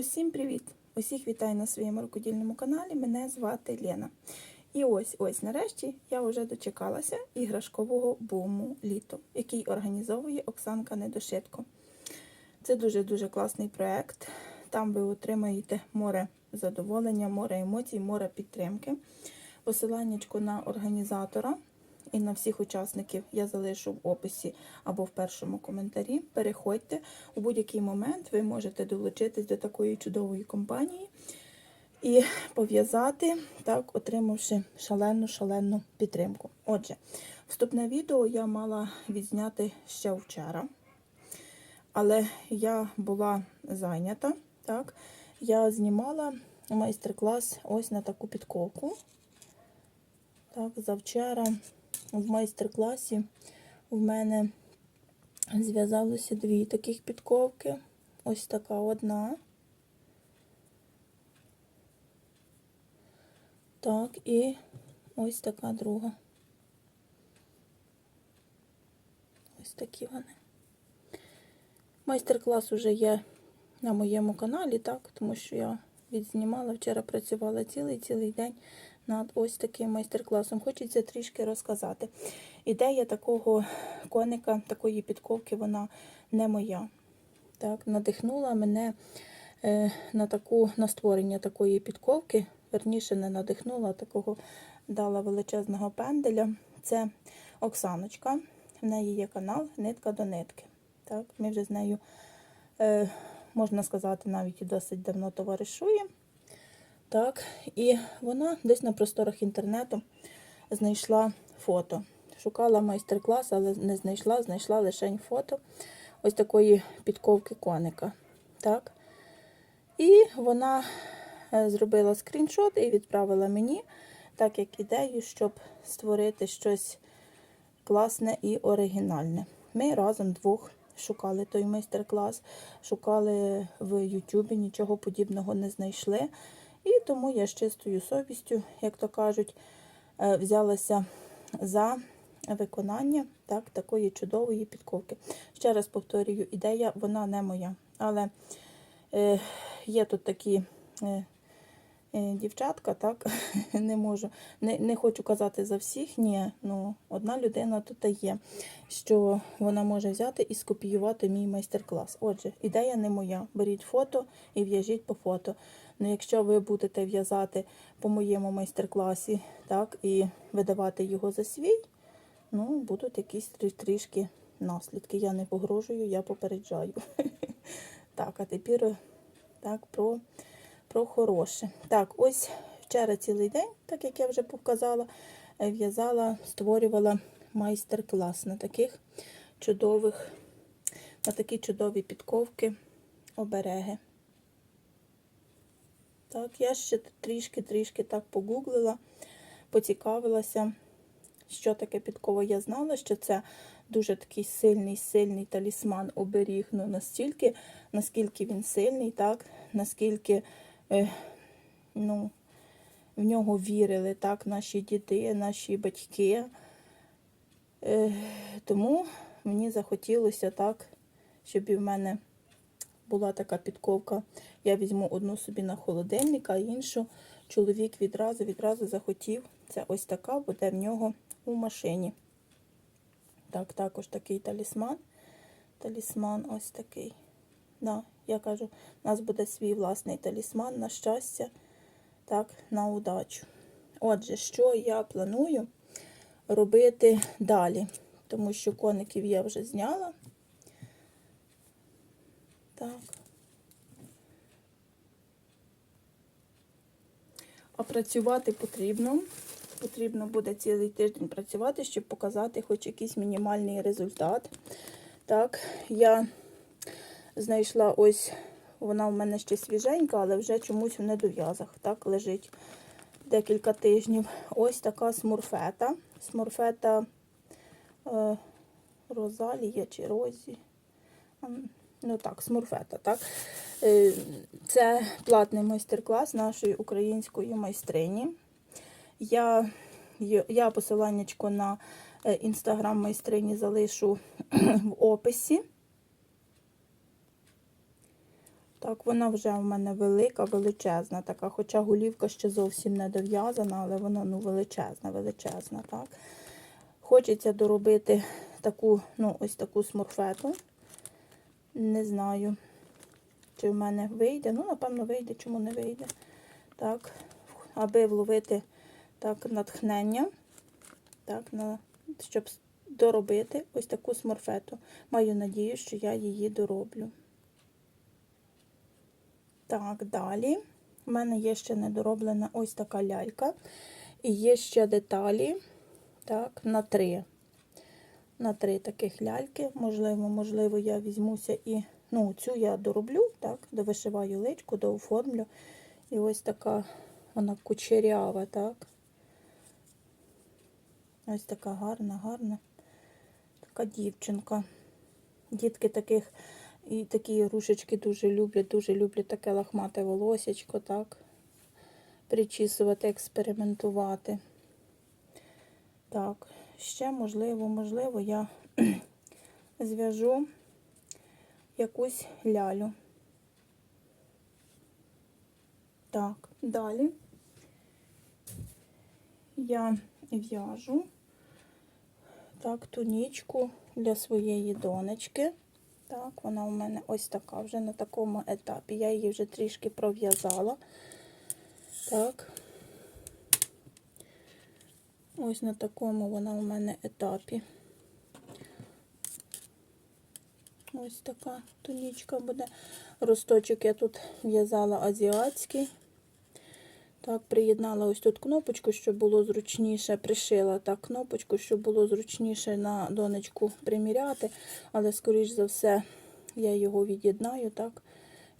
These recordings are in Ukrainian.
Усім привіт! Усіх вітаю на своєму рукодільному каналі. Мене звати Лена. І ось ось нарешті я вже дочекалася іграшкового буму літо, який організовує Оксанка Недошитко. Це дуже-дуже класний проєкт. Там ви отримаєте море задоволення, море емоцій, море підтримки. Посиланнячко на організатора і на всіх учасників я залишу в описі або в першому коментарі. Переходьте у будь-який момент, ви можете долучитись до такої чудової компанії і пов'язати, так, отримавши шалену шалену підтримку. Отже, вступне відео я мала відзняти ще вчора, але я була зайнята. Так, я знімала майстер-клас ось на таку підковку. Так, завчора в майстер-класі в мене зв'язалося дві таких підковки. Ось така одна. Так, і ось така друга. Ось такі вони. Майстер-клас уже є на моєму каналі, так, тому що я відзнімала, вчора працювала цілий-цілий день над ось таким майстер-класом. Хочеться трішки розказати. Ідея такого коника, такої підковки, вона не моя. Так, Надихнула мене е, на таку, на створення такої підковки. Верніше не надихнула, такого дала величезного пенделя. Це Оксаночка. В неї є канал Нитка до нитки. Так, Ми вже з нею, е, можна сказати, навіть досить давно товаришуємо. Так, і вона десь на просторах інтернету знайшла фото. Шукала майстер-клас, але не знайшла, знайшла лише фото ось такої підковки коника. Так. І вона е, зробила скріншот і відправила мені, так як ідею, щоб створити щось класне і оригінальне. Ми разом двох шукали той майстер-клас, шукали в Ютубі, нічого подібного не знайшли. Тому я з чистою совістю, як то кажуть, е, взялася за виконання так, такої чудової підковки. Ще раз повторюю, ідея вона не моя. Але е, є тут такі е, дівчатка, так, не можу, не не хочу казати за всіх, ні, ну, одна людина тут є, що вона може взяти і скопіювати мій майстер-клас. Отже, ідея не моя. Беріть фото і в'яжіть по фото. Ну, якщо ви будете в'язати по моєму майстер-класі, так, і видавати його за свій, ну, будуть якісь трішки наслідки. Я не погрожую, я попереджаю. Так, а тепер так, про, про хороше. Так, ось вчора цілий день, так як я вже показала, в'язала, створювала майстер-клас на таких чудових, на такі чудові підковки, обереги. Так, я ще трішки-трішки так погуглила, поцікавилася, що таке підкова. Я знала, що це дуже такий сильний, сильний талісман оберіг. Ну, настільки, наскільки він сильний, так, наскільки е, ну, в нього вірили так, наші діти, наші батьки. Тому мені захотілося так, щоб і в мене була така підковка. Я візьму одну собі на холодильник, а іншу чоловік відразу відразу захотів. Це ось така буде в нього у машині. Так, також такий талісман. Талісман ось такий. Да, Я кажу, у нас буде свій власний талісман на щастя, так, на удачу. Отже, що я планую робити далі? Тому що коників я вже зняла. Так. А працювати потрібно. Потрібно буде цілий тиждень працювати, щоб показати хоч якийсь мінімальний результат. Так, я знайшла ось, вона в мене ще свіженька, але вже чомусь в недов'язах. Так, лежить декілька тижнів. Ось така смурфета. Смурфета е, Розалія чи Розі. Ну так, смурфета, так. Е, Це платний майстер-клас нашої української майстрині. Я я посиланнячко на е, інстаграм майстрині залишу в описі. Так, вона вже в мене велика, величезна така, хоча голівка ще зовсім не дов'язана, але вона ну, величезна, величезна. так. Хочеться доробити таку, ну, ось таку смурфету. Не знаю, чи в мене вийде. Ну, напевно, вийде, чому не вийде. Так, аби вловити так, натхнення, так, на, щоб доробити ось таку смурфету. Маю надію, що я її дороблю. Так, далі. У мене є ще недороблена ось така лялька. І є ще деталі. Так, на три. На три таких ляльки. Можливо, можливо, я візьмуся і ну, цю я дороблю, так, довишиваю личку, дооформлю. І ось така вона кучерява, так. Ось така гарна, гарна. Така дівчинка. Дітки таких і такі рушечки дуже люблять, дуже люблять таке лахмате волосечко, так. Причісувати, експериментувати. Так, ще можливо, можливо, я зв'яжу якусь лялю. Так, далі я в'яжу так, тунічку для своєї донечки. Так, вона у мене ось така вже на такому етапі. Я її вже трішки пров'язала. Так. Ось на такому вона у мене етапі. Ось така тунічка буде. Росточок я тут в'язала азіатський. Так, приєднала ось тут кнопочку, щоб було зручніше. Пришила так кнопочку, щоб було зручніше на донечку приміряти. Але, скоріш за все, я його від'єднаю, так,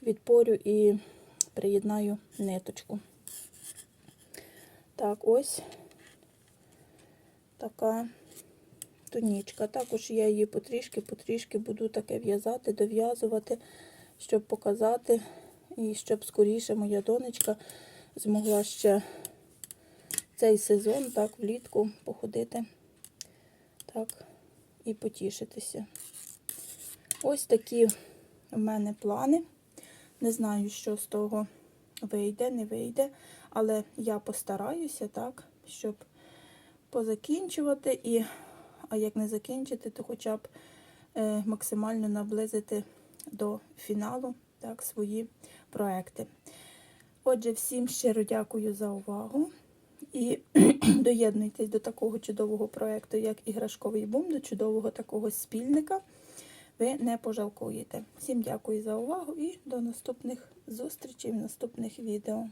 відпорю і приєднаю ниточку. Так, ось така тунічка. Також я її потрішки-потрішки буду таке в'язати, дов'язувати, щоб показати, і щоб скоріше моя донечка змогла ще цей сезон, так, влітку походити, так, і потішитися. Ось такі в мене плани. Не знаю, що з того вийде, не вийде, але я постараюся, так, щоб позакінчувати і, а як не закінчити, то хоча б е, максимально наблизити до фіналу так, свої проекти. Отже, всім щиро дякую за увагу. І доєднуйтесь до такого чудового проєкту, як іграшковий бум, до чудового такого спільника. Ви не пожалкуєте. Всім дякую за увагу і до наступних зустрічей в наступних відео.